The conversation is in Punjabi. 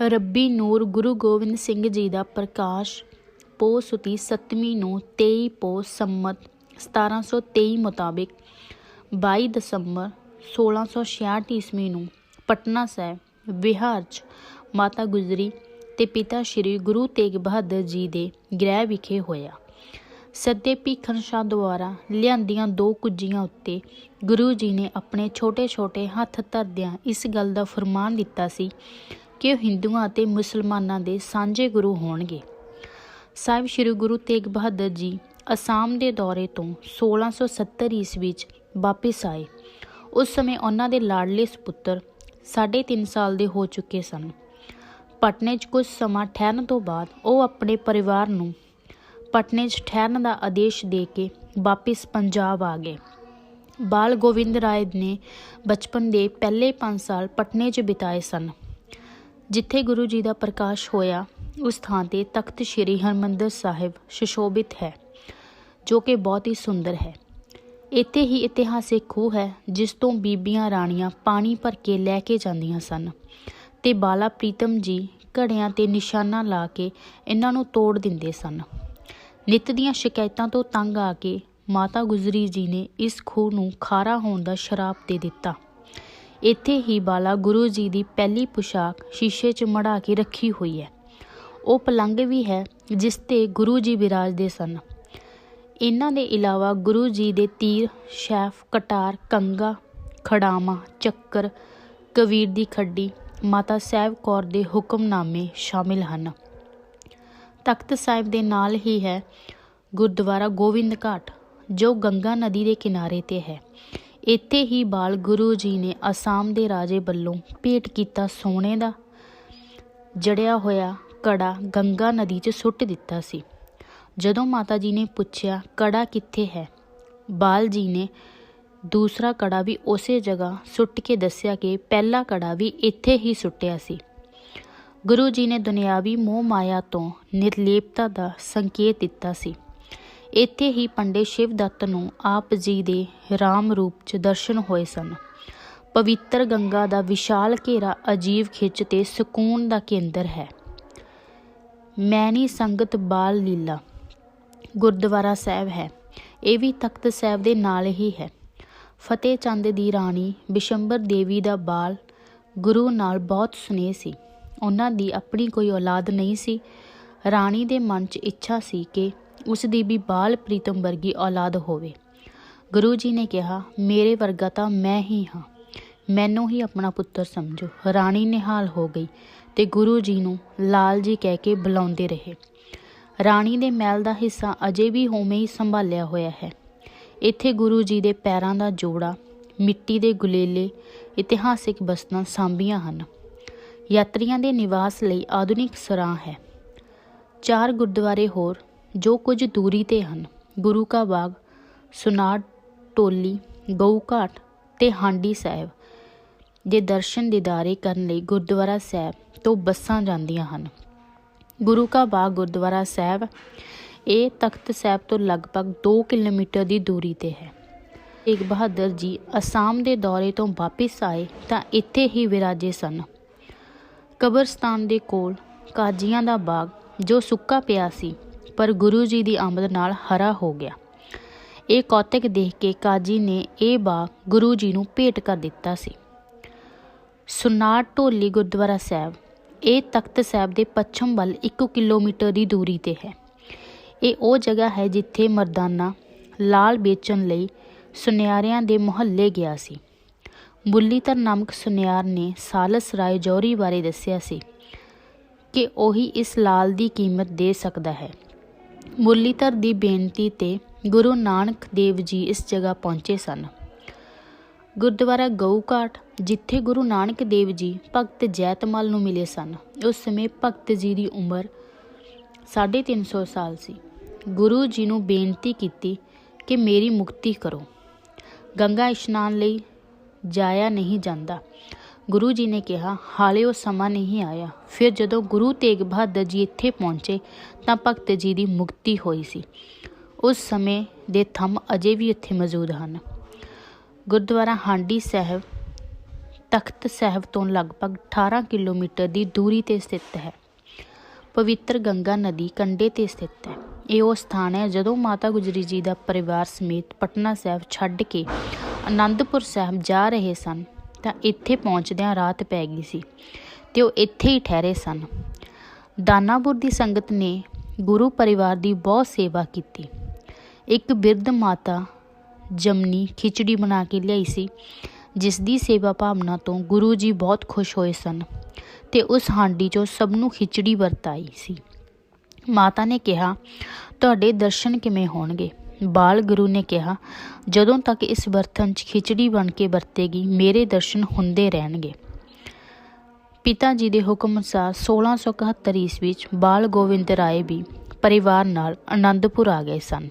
ਰੱਬੀ ਨੂਰ ਗੁਰੂ ਗੋਬਿੰਦ ਸਿੰਘ ਜੀ ਦਾ ਪ੍ਰਕਾਸ਼ ਪੋਹ ਸੁਤੀ ਸੱਤਵੀਂ ਨੂੰ 23 ਪੋ ਸੰਮਤ 1723 ਮੁਤਾਬਿਕ 22 ਦਸੰਬਰ 1666 ਈਸਵੀ ਨੂੰ ਪਟਨਾ ਸਾਹਿਬ ਵਿਹਾਰ 'ਚ ਮਾਤਾ ਗੁਜਰੀ ਤੇ ਪਿਤਾ ਸ਼੍ਰੀ ਗੁਰੂ ਤੇਗ ਬਹਾਦਰ ਜੀ ਦੇ ਗ੍ਰਹਿ ਵਿਖੇ ਹੋਇਆ। ਸੱਦੇ ਭੀਖਣ ਸ਼ਾਹ ਦੁਆਰਾ ਲਿਆਂਦੀਆਂ ਦੋ ਕੁੱਜੀਆਂ ਉੱਤੇ ਗੁਰੂ ਜੀ ਨੇ ਆਪਣੇ ਛੋਟੇ-ਛੋਟੇ ਹੱਥ ਧਰਦਿਆਂ ਇਸ ਗੱਲ ਦਾ ਫਰਮਾਨ ਦਿੱਤਾ ਸੀ ਕਿ ਉਹ ਹਿੰਦੂਆਂ ਅਤੇ ਮੁਸਲਮਾਨਾਂ ਦੇ ਸਾਂਝੇ ਗੁਰੂ ਹੋਣਗੇ। ਸਾਹਿਬ ਸ੍ਰੀ ਗੁਰੂ ਤੇਗ ਬਹਾਦਰ ਜੀ ਅਸਾਮ ਦੇ ਦੌਰੇ ਤੋਂ 1670 ਈਸਵੀ ਵਿੱਚ ਵਾਪਿਸ ਆਏ। ਉਸ ਸਮੇਂ ਉਹਨਾਂ ਦੇ ਲਾਡਲੇ ਸੁਪੁੱਤਰ 3.5 ਸਾਲ ਦੇ ਹੋ ਚੁੱਕੇ ਸਨ। ਪਟਨੇ 'ਚ ਕੁਝ ਸਮਾਂ ਠਹਿਰਨ ਤੋਂ ਬਾਅਦ ਉਹ ਆਪਣੇ ਪਰਿਵਾਰ ਨੂੰ ਪਟਨੇ 'ਚ ਠਹਿਰਨ ਦਾ ਆਦੇਸ਼ ਦੇ ਕੇ ਵਾਪਿਸ ਪੰਜਾਬ ਆ ਗਏ। ਬਾਲ ਗੋਵਿੰਦ ਰਾਏ ਨੇ ਬਚਪਨ ਦੇ ਪਹਿਲੇ 5 ਸਾਲ ਪਟਨੇ 'ਚ ਬਿਤਾਏ ਸਨ। ਜਿੱਥੇ ਗੁਰੂ ਜੀ ਦਾ ਪ੍ਰਕਾਸ਼ ਹੋਇਆ, ਉਸ ਥਾਂ ਤੇ ਤਖਤ ਸ੍ਰੀ ਹਰਮੰਦਰ ਸਾਹਿਬ ਸੁਸ਼ੋਭਿਤ ਹੈ, ਜੋ ਕਿ ਬਹੁਤ ਹੀ ਸੁੰਦਰ ਹੈ। ਇੱਥੇ ਹੀ ਇਤਿਹਾਸਿਕ ਖੂਹ ਹੈ, ਜਿਸ ਤੋਂ ਬੀਬੀਆਂ ਰਾਣੀਆਂ ਪਾਣੀ ਭਰ ਕੇ ਲੈ ਕੇ ਜਾਂਦੀਆਂ ਸਨ ਤੇ ਬਾਲਾ ਪ੍ਰੀਤਮ ਜੀ ਘੜਿਆਂ ਤੇ ਨਿਸ਼ਾਨਾ ਲਾ ਕੇ ਇਹਨਾਂ ਨੂੰ ਤੋੜ ਦਿੰਦੇ ਸਨ। ਨਿਤ ਦੀਆਂ ਸ਼ਿਕਾਇਤਾਂ ਤੋਂ ਤੰਗ ਆ ਕੇ ਮਾਤਾ ਗੁਜਰੀ ਜੀ ਨੇ ਇਸ ਖੂਹ ਨੂੰ ਖਾਰਾ ਹੋਣ ਦਾ ਸ਼ਰਾਪ ਦੇ ਦਿੱਤਾ। ਇੱਥੇ ਹੀ ਬਾਲਾ ਗੁਰੂ ਜੀ ਦੀ ਪਹਿਲੀ ਪੁਸ਼ਾਕ ਸ਼ੀਸ਼ੇ 'ਚ ਮੜਾ ਕੇ ਰੱਖੀ ਹੋਈ ਹੈ। ਉਹ ਪਲੰਗ ਵੀ ਹੈ, ਜਿਸ ਤੇ ਗੁਰੂ ਜੀ ਵਿਰਾਜਦੇ ਸਨ। ਇਹਨਾਂ ਦੇ ਇਲਾਵਾ ਗੁਰੂ ਜੀ ਦੇ ਤੀਰ, ਸ਼ੈਫ, ਕਟਾਰ, ਕੰਗਾ ਖੜਾਮਾ ਚੱਕਰ, ਕਬੀਰ ਦੀ ਖੱਡੀ, ਮਾਤਾ ਸਾਹਿਬ ਕੌਰ ਦੇ ਹੁਕਮਨਾਮੇ ਸ਼ਾਮਿਲ ਹਨ। ਤਖਤ ਸਾਹਿਬ ਦੇ ਨਾਲ ਹੀ ਹੈ ਗੁਰਦੁਆਰਾ ਗੋਬਿੰਦ ਘਾਟ ਜੋ ਗੰਗਾ ਨਦੀ ਦੇ ਕਿਨਾਰੇ ਤੇ ਹੈ। ਇੱਥੇ ਹੀ ਬਾਲ ਗੁਰੂ ਜੀ ਨੇ ਅਸਾਮ ਦੇ ਰਾਜੇ ਵੱਲੋਂ ਭੇਟ ਕੀਤਾ ਸੋਨੇ ਦਾ। ਜੜਿਆ ਹੋਇਆ ਕੜਾ ਗੰਗਾ ਨਦੀ 'ਚ ਸੁੱਟ ਦਿੱਤਾ ਸੀ। ਜਦੋਂ ਮਾਤਾ ਜੀ ਨੇ ਪੁੱਛਿਆ, ਕੜਾ ਕਿੱਥੇ ਹੈ? ਬਾਲ ਜੀ ਨੇ ਦੂਸਰਾ ਕੜਾ ਵੀ ਉਸੇ ਜਗ੍ਹਾ ਸੁੱਟ ਕੇ ਦੱਸਿਆ ਕਿ ਪਹਿਲਾ ਕੜਾ ਵੀ ਇੱਥੇ ਹੀ ਸੁੱਟਿਆ ਸੀ। ਗੁਰੂ ਜੀ ਨੇ ਦੁਨਿਆਵੀ ਮੋਹ ਮਾਇਆ ਤੋਂ ਨਿਰਲੇਪਤਾ ਦਾ ਸੰਕੇਤ ਦਿੱਤਾ ਸੀ। ਇੱਥੇ ਹੀ ਪੰਡੇ ਸ਼ਿਵਦੱਤ ਨੂੰ ਆਪ ਜੀ ਦੇ ਰਾਮ ਰੂਪ 'ਚ ਦਰਸ਼ਨ ਹੋਏ ਸਨ। ਪਵਿੱਤਰ ਗੰਗਾ ਦਾ ਵਿਸ਼ਾਲ ਘੇਰਾ ਅਜੀਬ ਖਿੱਚ ਤੇ ਸਕੂਨ ਦਾ ਕੇਂਦਰ ਹੈ। ਮੈਨੀ ਸੰਗਤ ਬਾਲ ਲੀਲਾ ਗੁਰਦੁਆਰਾ ਸਾਹਿਬ ਹੈ। ਇਹ ਵੀ ਤਖਤ ਸਾਹਿਬ ਦੇ ਨਾਲ ਹੀ ਹੈ। ਫਤਿਹ ਚੰਦ ਦੀ ਰਾਣੀ ਬਿਸ਼ੰਬਰ ਦੇਵੀ ਦਾ ਬਾਲ ਗੁਰੂ ਨਾਲ ਬਹੁਤ ਸਨੇਹ ਸੀ। ਉਹਨਾਂ ਦੀ ਆਪਣੀ ਕੋਈ ਔਲਾਦ ਨਹੀਂ ਸੀ। ਰਾਣੀ ਦੇ ਮਨ 'ਚ ਇੱਛਾ ਸੀ ਕਿ ਉਸ ਦੀ ਵੀ ਬਾਲ ਪ੍ਰੀਤਮ ਵਰਗੀ ਔਲਾਦ ਹੋਵੇ। ਗੁਰੂ ਜੀ ਨੇ ਕਿਹਾ, ਮੇਰੇ ਵਰਗਾ ਤਾਂ ਮੈਂ ਹੀ ਹਾਂ। ਮੈਨੂੰ ਹੀ ਆਪਣਾ ਪੁੱਤਰ ਸਮਝੋ। ਰਾਣੀ ਨਿਹਾਲ ਹੋ ਗਈ ਤੇ ਗੁਰੂ ਜੀ ਨੂੰ ਲਾਲ ਜੀ ਕਹਿ ਕੇ ਬੁਲਾਉਂਦੇ ਰਹੇ। ਰਾਣੀ ਦੇ ਮਹਿਲ ਦਾ ਹਿੱਸਾ ਅਜੇ ਵੀ ਹੋਵੇਂ ਹੀ ਸੰਭਾਲਿਆ ਹੋਇਆ ਹੈ। ਇੱਥੇ ਗੁਰੂ ਜੀ ਦੇ ਪੈਰਾਂ ਦਾ ਜੋੜਾ, ਮਿੱਟੀ ਦੇ ਗੁਲੇਲੇ, ਇਤਿਹਾਸਿਕ ਬਸਤਾਂ ਸਾਂਭੀਆਂ ਹਨ। ਯਾਤਰੀਆਂ ਦੇ ਨਿਵਾਸ ਲਈ ਆਧੁਨਿਕ ਸਰਾਂ ਹੈ। ਚਾਰ ਗੁਰਦੁਆਰੇ ਹੋਰ ਜੋ ਕੁਝ ਦੂਰੀ ਤੇ ਹਨ। ਗੁਰੂ ਕਾ ਬਾਗ, ਸੁਨਾੜ, ਟੋਲੀ, ਗਊ ਘਾਟ ਤੇ ਹਾਂਡੀ ਸਾਹਿਬ, ਦੇ ਦਰਸ਼ਨ ਦਿਦਾਰੇ ਕਰਨ ਲਈ ਗੁਰਦੁਆਰਾ ਸਾਹਿਬ ਤੋਂ ਬੱਸਾਂ ਜਾਂਦੀਆਂ ਹਨ। ਗੁਰੂ ਕਾ ਬਾਗ, ਗੁਰਦੁਆਰਾ ਸਾਹਿਬ, ਇਹ ਤਖਤ ਸਾਹਿਬ ਤੋਂ ਲਗਭਗ 2 ਕਿਲੋਮੀਟਰ ਦੀ ਦੂਰੀ ਤੇ ਹੈ। ਤੇਗ ਬਹਾਦਰ ਜੀ ਅਸਾਮ ਦੇ ਦੌਰੇ ਤੋਂ ਵਾਪਸ ਆਏ ਤਾਂ ਇੱਥੇ ਹੀ ਵਿਰਾਜੇ ਸਨ। ਕਬਰਸਤਾਨ ਦੇ ਕੋਲ ਕਾਜੀਆਂ ਦਾ ਬਾਗ, ਜੋ ਸੁੱਕਾ ਪਿਆ ਸੀ ਪਰ ਗੁਰੂ ਜੀ ਦੀ ਆਮਦ ਨਾਲ ਹਰਾ ਹੋ ਗਿਆ। ਇਹ ਕੌਤਕ ਦੇਖ ਕੇ ਕਾਜੀ ਨੇ ਇਹ ਬਾਗ ਗੁਰੂ ਜੀ ਨੂੰ ਭੇਟ ਕਰ ਦਿੱਤਾ ਸੀ। ਸੁਨਾਰ ਢੋਲੀ ਗੁਰਦੁਆਰਾ ਸਾਹਿਬ, ਇਹ ਤਖਤ ਸਾਹਿਬ ਦੇ ਪੱਛਮ ਵੱਲ 1 ਕਿਲੋਮੀਟਰ ਦੀ ਦੂਰੀ ਤੇ ਹੈ। ਇਹ ਉਹ ਜਗ੍ਹਾ ਹੈ ਜਿੱਥੇ ਮਰਦਾਨਾ ਲਾਲ ਵੇਚਣ ਲਈ ਸੁਨਿਆਰਿਆਂ ਦੇ ਮੁਹੱਲੇ ਗਿਆ ਸੀ। ਮੁੱਲੀਧਰ ਨਾਮਕ ਸੁਨਿਆਰ ਨੇ ਸਾਲਸ ਰਾਏ ਜੌਹਰੀ ਬਾਰੇ ਦੱਸਿਆ ਸੀ ਕਿ ਉਹੀ ਇਸ ਲਾਲ ਦੀ ਕੀਮਤ ਦੇ ਸਕਦਾ ਹੈ। ਮੁਰਲੀਧਰ ਦੀ ਬੇਨਤੀ ਤੇ ਗੁਰੂ ਨਾਨਕ ਦੇਵ ਜੀ ਇਸ ਜਗ੍ਹਾ ਪਹੁੰਚੇ ਸਨ। ਗੁਰਦੁਆਰਾ ਗਊ ਘਾਟ, ਜਿੱਥੇ ਗੁਰੂ ਨਾਨਕ ਦੇਵ ਜੀ ਭਗਤ ਜੈਤਮਲ ਨੂੰ ਮਿਲੇ ਸਨ। ਉਸ ਸਮੇਂ ਭਗਤ ਜੀ ਦੀ ਉਮਰ 350 ਸਾਲ ਸੀ। ਗੁਰੂ ਜੀ ਨੂੰ ਬੇਨਤੀ ਕੀਤੀ ਕਿ ਮੇਰੀ ਮੁਕਤੀ ਕਰੋ। ਗੰਗਾ ਇਸ਼ਨਾਨ ਲਈ ਜਾਇਆ ਨਹੀਂ ਜਾਂਦਾ। ਗੁਰੂ ਜੀ ਨੇ ਕਿਹਾ, ਹਾਲੇ ਉਹ ਸਮਾਂ ਨਹੀਂ ਆਇਆ। ਫਿਰ ਜਦੋਂ ਗੁਰੂ ਤੇਗ ਬਹਾਦਰ ਜੀ ਇੱਥੇ ਪਹੁੰਚੇ, ਤਾਂ ਭਗਤ ਜੀ ਦੀ ਮੁਕਤੀ ਹੋਈ ਸੀ। ਉਸ ਸਮੇਂ ਦੇ ਥੰਮ ਅਜੇ ਵੀ ਇੱਥੇ ਮੌਜੂਦ ਹਨ। ਗੁਰਦੁਆਰਾ ਹਾਂਡੀ ਸਾਹਿਬ, ਤਖਤ ਸਾਹਿਬ ਤੋਂ ਲਗਭਗ 18 ਕਿਲੋਮੀਟਰ ਦੀ ਦੂਰੀ ਤੇ ਸਥਿਤ ਹੈ। ਪਵਿੱਤਰ ਗੰਗਾ ਨਦੀ ਕੰਢੇ ਤੇ ਸਥਿਤ ਹੈ। ਇਹ ਉਹ ਸਥਾਨ ਹੈ ਜਦੋਂ ਮਾਤਾ ਗੁਜਰੀ ਜੀ ਦਾ ਪਰਿਵਾਰ ਸਮੇਤ ਪਟਨਾ ਸਾਹਿਬ ਛੱਡ ਕੇ ਅਨੰਦਪੁਰ ਸਾਹਿਬ ਜਾ ਰਹੇ ਸਨ। ਤਾਂ ਇੱਥੇ ਪਹੁੰਚਦਿਆਂ ਰਾਤ ਪੈ ਗਈ ਸੀ ਤੇ ਉਹ ਇੱਥੇ ਹੀ ਠਹਿਰੇ ਸਨ। ਦਾਨਾਪੁਰ ਦੀ ਸੰਗਤ ਨੇ ਗੁਰੂ ਪਰਿਵਾਰ ਦੀ ਬਹੁਤ ਸੇਵਾ ਕੀਤੀ। ਇੱਕ ਬਿਰਧ ਮਾਤਾ ਜਮਨੀ ਖਿਚੜੀ ਬਣਾ ਕੇ ਲਿਆਈ ਸੀ, ਜਿਸ ਦੀ ਸੇਵਾ ਭਾਵਨਾ ਤੋਂ ਗੁਰੂ ਜੀ ਬਹੁਤ ਖੁਸ਼ ਹੋਏ ਸਨ ਤੇ ਉਸ ਹਾਂਡੀ 'ਚੋਂ ਸਭ ਨੂੰ ਖਿਚੜੀ ਵਰਤਾਈ ਸੀ। ਮਾਤਾ ਨੇ ਕਿਹਾ, ਤੁਹਾਡੇ ਦਰਸ਼ਨ ਕਿਵੇਂ ਹੋਣਗੇ? ਬਾਲ ਗੁਰੂ ਨੇ ਕਿਹਾ, ਜਦੋਂ ਤੱਕ ਇਸ ਬਰਤਨ 'ਚ ਖਿਚੜੀ ਬਣ ਕੇ ਵਰਤੇਗੀ, ਮੇਰੇ ਦਰਸ਼ਨ ਹੁੰਦੇ ਰਹਿਣਗੇ। ਪਿਤਾ ਜੀ ਦੇ ਹੁਕਮ ਅਨੁਸਾਰ 1671 ਈਸਵੀ ਵਿੱਚ ਬਾਲ ਗੋਬਿੰਦ ਰਾਏ ਵੀ ਪਰਿਵਾਰ ਨਾਲ ਆਨੰਦਪੁਰ ਆ ਗਏ ਸਨ।